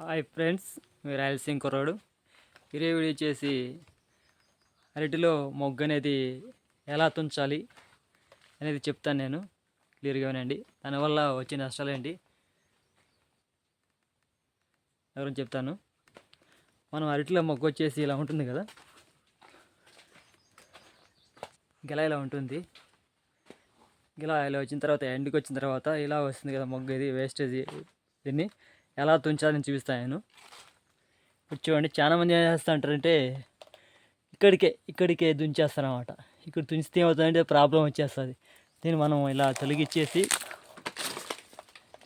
Hi friends మీరు రాయలసీమ కుర్రాడు. ఈరోజు వీడియో చేసి అరటిలో మొగ్గు అనేది ఎలా తుంచాలి అనేది చెప్తాను నేను. క్లియర్గా వినండి. దానివల్ల వచ్చే నష్టాలు ఏంటి? ఎవరు చెప్తాను. మనం అరటిలో మొగ్గు వచ్చేసి ఇలా ఉంటుంది కదా? గెల ఇలా ఉంటుంది. ఇలా ఇలా వచ్చిన తర్వాత ఎండుకి వచ్చిన తర్వాత ఇలా వస్తుంది కదా మొగ్గు ఇది వేస్టేజ్ దీన్ని ఎలా తుంచాలని చూపిస్తాను నేను. ఇప్పుడు చూడండి చాలామంది ఏం చేస్తా అంటారంటే ఇక్కడికే ఇక్కడికే దుంచేస్తారనమాట ఇక్కడ తుంచితే ఏమవుతుందంటే ప్రాబ్లం వచ్చేస్తుంది. దీన్ని మనం ఇలా తొలగిచ్చేసి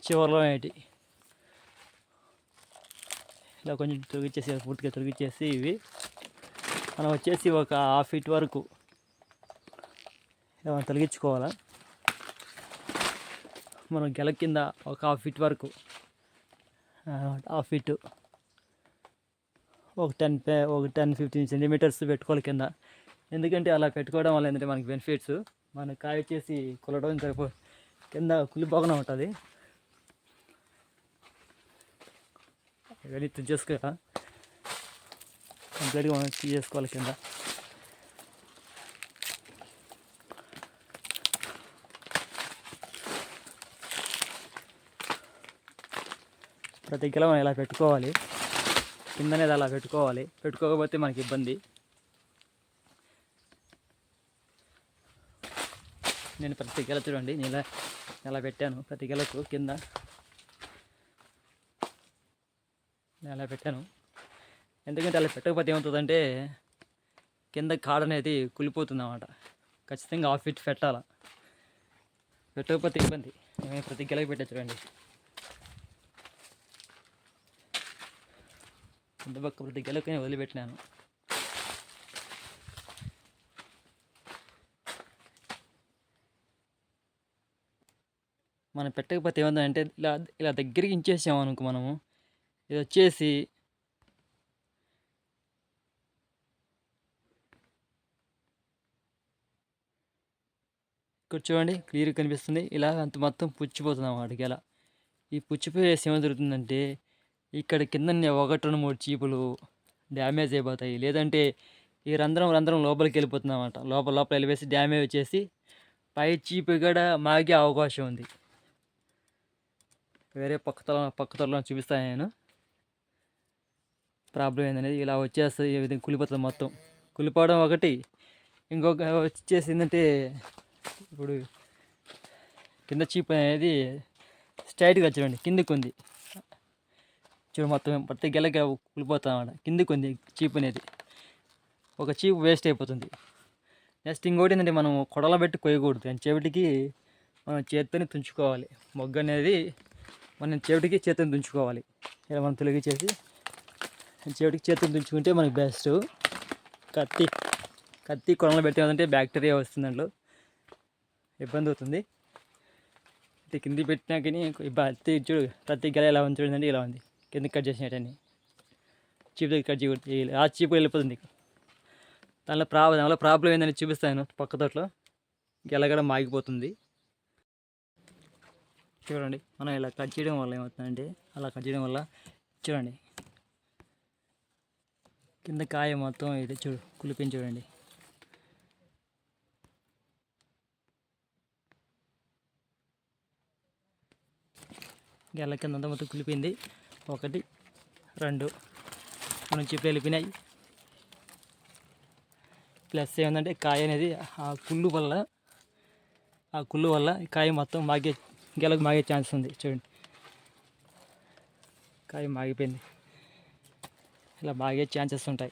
చివరిలో ఏంటి ఇలా కొంచెం తొలగిచ్చేసి పూర్తిగా తొలగిచ్చేసి ఇవి మనం వచ్చేసి ఒక హాఫ్ ఫీట్ వరకు ఇలా మనం తొలగించుకోవాలా. మనం గెల కింద ఒక హాఫ్ ఫీట్ వరకు హాఫ్ ఫీట్. ఒక టెన్ పే ఒక టెన్ ఫిఫ్టీన్ సెంటీమీటర్స్ పెట్టుకోవాలి కింద. ఎందుకంటే అలా పెట్టుకోవడం వల్ల ఏంటంటే మనకి బెనిఫిట్స్. మన కాయ వచ్చేసి కులడం సరిపో కింద కులిపోకుండా ఉంటుంది. ఇవన్నీ తుంచేసుకో కంప్లీట్గా మనం తీసేసుకోవాలి కింద. ప్రతి కిలో మనం ఇలా పెట్టుకోవాలి? కింద అనేది అలా పెట్టుకోవాలి. పెట్టుకోకపోతే మనకి ఇబ్బంది. నేను ప్రతి కిలో చూడండి నేను ఇలా పెట్టాను. ప్రతి కిలకు కింద నేను అలా పెట్టాను. ఎందుకంటే అలా పెట్టకపోతే ఏమవుతుందంటే కింద కాడ అనేది కులిపోతుంది అన్నమాట ఖచ్చితంగా ఆఫ్ ఫీట్ పెట్టాలా? పెట్టకపోతే ఇబ్బంది. నేను ప్రతి గిలకి పెట్టా చూడండి. కింద పక్క ప్రతి గిలకి వదిలిపెట్టినాను. మనం పెట్టకపోతే ఏమందంటే ఇలా ఇలా దగ్గరికి ఇంచేసాము అనుకో మనము. ఇది వచ్చేసి ఇక్కడ చూడండి క్లియర్గా కనిపిస్తుంది. ఇలా అంత మొత్తం పుచ్చిపోతుంది అన్నమాట ఇలా ఈ పుచ్చిపోయేసి ఏమో జరుగుతుందంటే ఇక్కడ కింద ఒకటి రెండు మూడు చీపులు డ్యామేజ్ అయిపోతాయి. లేదంటే ఈ రంధ్రం రంధ్రం లోపలికి వెళ్ళిపోతుంది లోపల లోపల వెళ్ళివేసి డ్యామేజ్ వచ్చేసి పై చీపు కూడా మాగే అవకాశం ఉంది. వేరే పక్క తల పక్క తలలో చూపిస్తాను నేను. ప్రాబ్లం ఏందనేది ఇలా వచ్చేస్తుంది ఈ విధంగా కులిపోతుంది మొత్తం. కులిపోవడం ఒకటి. ఇంకొక వచ్చేసి ఏంటంటే ఇప్పుడు కింద చీప్ అనేది స్ట్రైట్గా చూడండి కిందకు ఉంది చూడు మొత్తం ప్రతి గెలకి కులిపోతాం అన్నమాట. కిందకి ఉంది చీప్ అనేది. ఒక చీప్ వేస్ట్ అయిపోతుంది. నెక్స్ట్ ఇంకోటి ఏంటంటే మనం కొడల పెట్టి కొయ్యకూడదు. అని చెవిటికి మనం చేత్తోని తుంచుకోవాలి. మొగ్గ అనేది మనం చెవిటికి చేతిని తుంచుకోవాలి. ఇలా మనం తొలగించేసి చెవిటికి చేతిని తుంచుకుంటే మనకి బెస్ట్ కత్తి కత్తి కొనలో పెట్టేదంటే బ్యాక్టీరియా వస్తుంది దాంట్లో ఇబ్బంది అవుతుంది. కింది పెట్టినా కానీ ప్రతి చూడు ప్రతి గెల ఎలా ఉంది చూడండి ఇలా ఉంది. కింద కట్ చేసినట్టని. చీప్ దగ్గర కట్ చేయకూడదు ఆ చీప్ వెళ్ళిపోతుంది దానిలో ప్రాబ్లం దానిలో ప్రాబ్లం ఏందని చూపిస్తాను పక్క తోటలో. గెలగడ మాగిపోతుంది. చూడండి మనం ఇలా కట్ చేయడం వల్ల ఏమవుతుందంటే అలా కట్ చేయడం వల్ల చూడండి. కింద కాయ మొత్తం ఇది చూడు కులిపిని చూడండి. గెల కింద అంతా మొత్తం కులిపింది ఒకటి రెండు నుంచి పెలిపినాయి వెళ్ళిపోయినాయి. ప్లస్ ఏంటంటే కాయ అనేది ఆ కుళ్ళు వల్ల ఆ కుళ్ళు వల్ల కాయ మొత్తం మాగే గెలకు మాగే ఛాన్స్ ఉంది. చూడండి. కాయ మాగిపోయింది. ఇలా మాగే ఛాన్సెస్ ఉంటాయి.